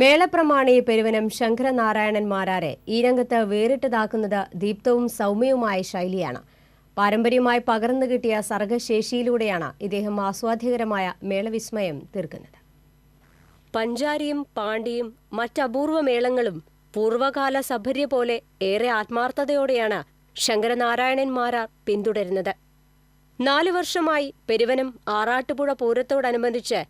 മേളപ്രമാണി പെരുവനം ശങ്കരനാരായണൻ മാരാരെ ഈ രംഗത്ത് വേറിട്ടതാക്കുന്നത് ദീപ്തവും സൗമ്യവുമായ ശൈലിയാണ്. പാരമ്പര്യമായി പകർന്നു കിട്ടിയ സർഗശേഷിയിലൂടെയാണ് ഇദ്ദേഹം ആസ്വാദ്യകരമായ മേളവിസ്മയം തീർക്കുന്നത്. പഞ്ചാരിയും പാണ്ഡിയും മറ്റപൂർവ മേളങ്ങളും പൂർവകാല സഭര്യ പോലെ ഏറെ ആത്മാർത്ഥതയോടെയാണ് ശങ്കരനാരായണൻ മാരാർ പിന്തുടരുന്നത്. നാലു വർഷമായി പെരുവനം ആറാട്ടുപുഴ പൂരത്തോടനുബന്ധിച്ച്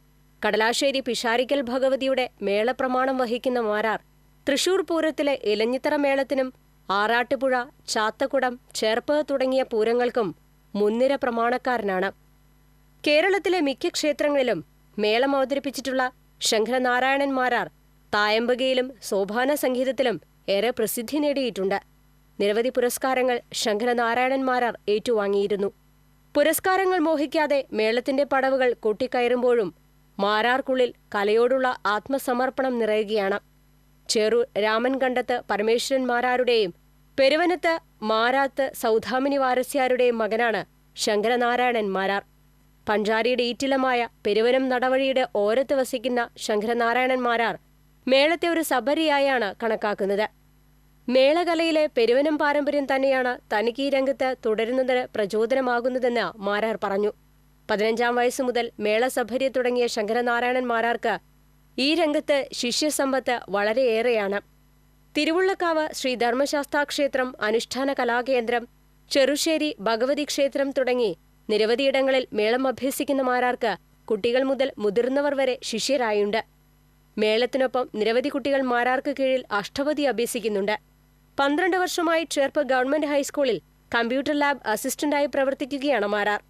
കടലാശ്ശേരി പിഷാരിക്കൽ ഭഗവതിയുടെ മേളപ്രമാണം വഹിക്കുന്ന മാരാർ തൃശൂർ പൂരത്തിലെ ഇലഞ്ഞിത്തറ മേളത്തിനും ആറാട്ടുപുഴ ചാത്തക്കുടം ചേർപ്പ് തുടങ്ങിയ പൂരങ്ങൾക്കും മുൻനിര പ്രമാണക്കാരനാണ്. കേരളത്തിലെ മിക്ക ക്ഷേത്രങ്ങളിലും മേളം അവതരിപ്പിച്ചിട്ടുള്ള ശങ്കരനാരായണൻ മാരാർ തായമ്പകയിലും സോപാന സംഗീതത്തിലും ഏറെ പ്രസിദ്ധി നേടിയിട്ടുണ്ട്. നിരവധി പുരസ്കാരങ്ങൾ ശങ്കരനാരായണൻ മാരാർ ഏറ്റുവാങ്ങിയിരുന്നു. പുരസ്കാരങ്ങൾ മോഹിക്കാതെ മേളത്തിന്റെ പടവുകൾ കൊട്ടിക്കയറുമ്പോഴും മാരാർക്കുള്ളിൽ കലയോടുള്ള ആത്മസമർപ്പണം നിറയുകയാണ്. ചെറു രാമൻ കണ്ടത്ത് പരമേശ്വരൻ മാരാരുടെയും പെരുവനത്ത് മാരാത്ത് സൗധാമിനി വാരസ്യാരുടെയും മകനാണ് ശങ്കരനാരായണൻ മാരാർ. പഞ്ചാരിയുടെ ഈറ്റിലമായ പെരുവനം നടവഴിയുടെ ഓരത്ത് വസിക്കുന്ന ശങ്കരനാരായണൻ മാരാർ മേളത്തെ ഒരു സബരിയായാണ് കണക്കാക്കുന്നത്. മേളകലയിലെ പെരുവനം പാരമ്പര്യം തന്നെയാണ് തനിക്ക് ഈ രംഗത്ത് തുടരുന്നതിന് പ്രചോദനമാകുന്നതെന്ന് മാരാർ പറഞ്ഞു. പതിനഞ്ചാം വയസ്സു മുതൽ മേളസഭര്യ തുടങ്ങിയ ശങ്കരനാരായണൻ മാരാർക്ക് ഈ രംഗത്ത് ശിഷ്യസമ്പത്ത് വളരെയേറെയാണ്. തിരുവുള്ളക്കാവ് ശ്രീ ധർമ്മശാസ്താ ക്ഷേത്രം അനുഷ്ഠാന കലാകേന്ദ്രം ചെറുശ്ശേരി ഭഗവതി ക്ഷേത്രം തുടങ്ങി നിരവധിയിടങ്ങളിൽ മേളം അഭ്യസിക്കുന്ന മാരാർക്ക് കുട്ടികൾ മുതൽ മുതിർന്നവർ വരെ ശിഷ്യരായുണ്ട്. മേളത്തിനൊപ്പം നിരവധി കുട്ടികൾ മാരാർക്ക് കീഴിൽ അഷ്ടപതി അഭ്യസിക്കുന്നുണ്ട്. പന്ത്രണ്ട് വർഷമായി ചേർപ്പ് ഗവൺമെന്റ് ഹൈസ്കൂളിൽ കമ്പ്യൂട്ടർ ലാബ് അസിസ്റ്റന്റായി പ്രവർത്തിക്കുകയാണ് മാരാർ.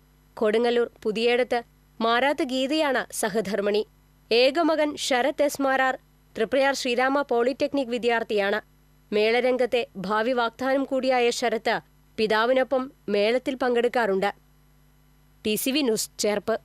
കൊടുങ്ങല്ലൂർ പുതിയേടത്ത് മാറാത്ത ഗീതയാണ് സഹധർമ്മിണി. ഏകമകൻ ശരത് എസ് മാരാർ തൃപ്രയാർ ശ്രീരാമ പോളിടെക്നിക് വിദ്യാർത്ഥിയാണ്. മേളരംഗത്തെ ഭാവി വാഗ്ദാനം കൂടിയായ ശരത്ത് പിതാവിനൊപ്പം മേളത്തിൽ പങ്കെടുക്കാറുണ്ട്. T C V news Cherpu.